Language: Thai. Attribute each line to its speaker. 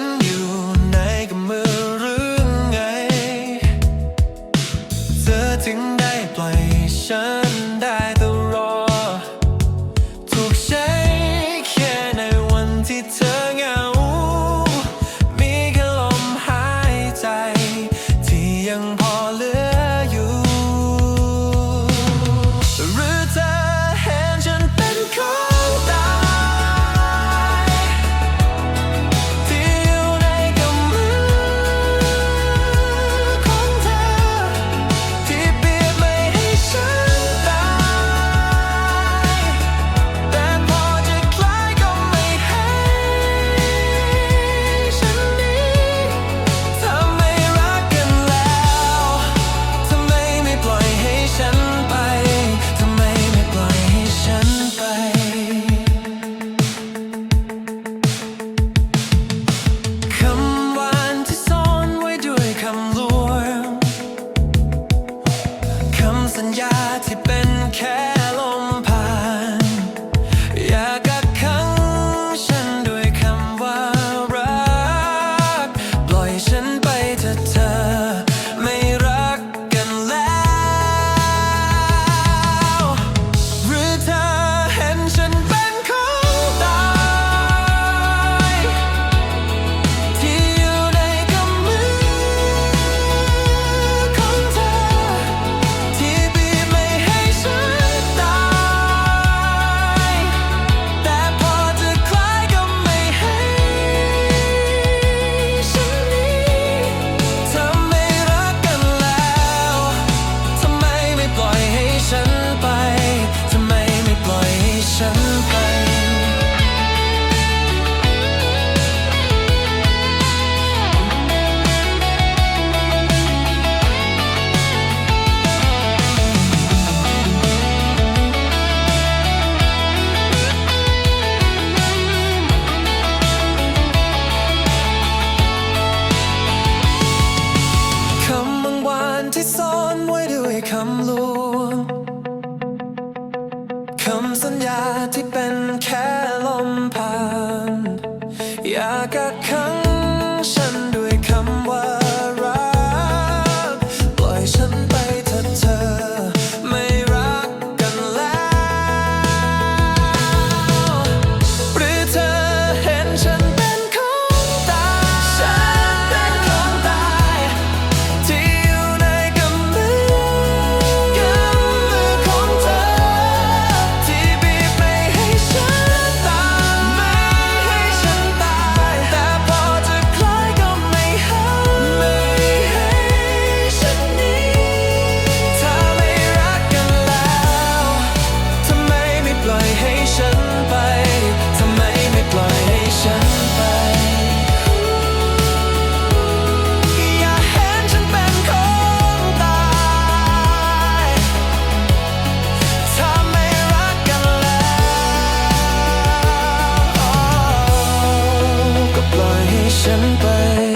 Speaker 1: you. ญญาที่เป็นแค่ คำลวงคำสัญญาที่เป็นแค่ลมผ่านอยากกักขัง ก็ป